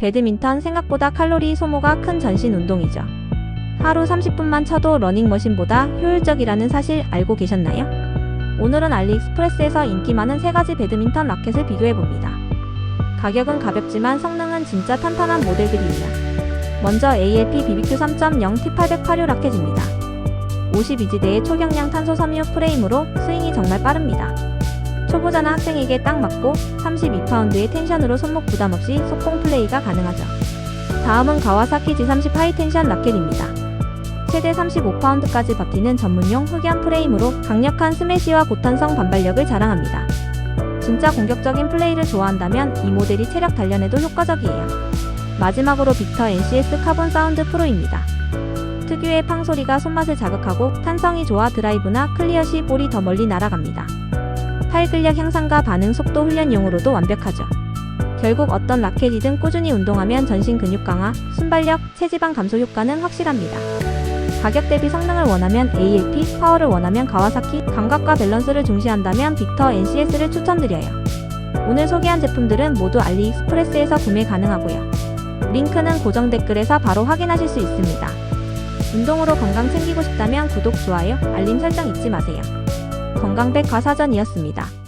배드민턴 생각보다 칼로리 소모가 큰 전신 운동이죠. 하루 30분만 쳐도 러닝머신보다 효율적이라는 사실 알고 계셨나요? 오늘은 알리익스프레스에서 인기 많은 세 가지 배드민턴 라켓을 비교해봅니다. 가격은 가볍지만 성능은 진짜 탄탄한 모델들이에요. 먼저 ALP BBQ 3.0 T800 8류 라켓입니다. 52지대의 초경량 탄소 섬유 프레임으로 스윙이 정말 빠릅니다. 초보자나 학생에게 딱 맞고 32파운드의 텐션으로 손목 부담 없이 속공 플레이가 가능하죠. 다음은 가와사키 G30 하이텐션 라켓입니다. 최대 35파운드까지 버티는 전문용 흑연 프레임으로 강력한 스매시와 고탄성 반발력을 자랑합니다. 진짜 공격적인 플레이를 좋아한다면 이 모델이 체력 단련에도 효과적이에요. 마지막으로 빅터 NCS 카본 사운드 프로입니다. 특유의 팡 소리가 손맛을 자극하고 탄성이 좋아 드라이브나 클리어 시 볼이 더 멀리 날아갑니다. 팔 근력 향상과 반응 속도 훈련용으로도 완벽하죠. 결국 어떤 라켓이든 꾸준히 운동하면 전신 근육 강화, 순발력, 체지방 감소 효과는 확실합니다. 가격 대비 성능을 원하면 ALP, 파워를 원하면 가와사키, 감각과 밸런스를 중시한다면 빅터 NCS를 추천드려요. 오늘 소개한 제품들은 모두 알리익스프레스에서 구매 가능하고요. 링크는 고정 댓글에서 바로 확인하실 수 있습니다. 운동으로 건강 챙기고 싶다면 구독, 좋아요, 알림 설정 잊지 마세요. 건강백 과사전이었습니다.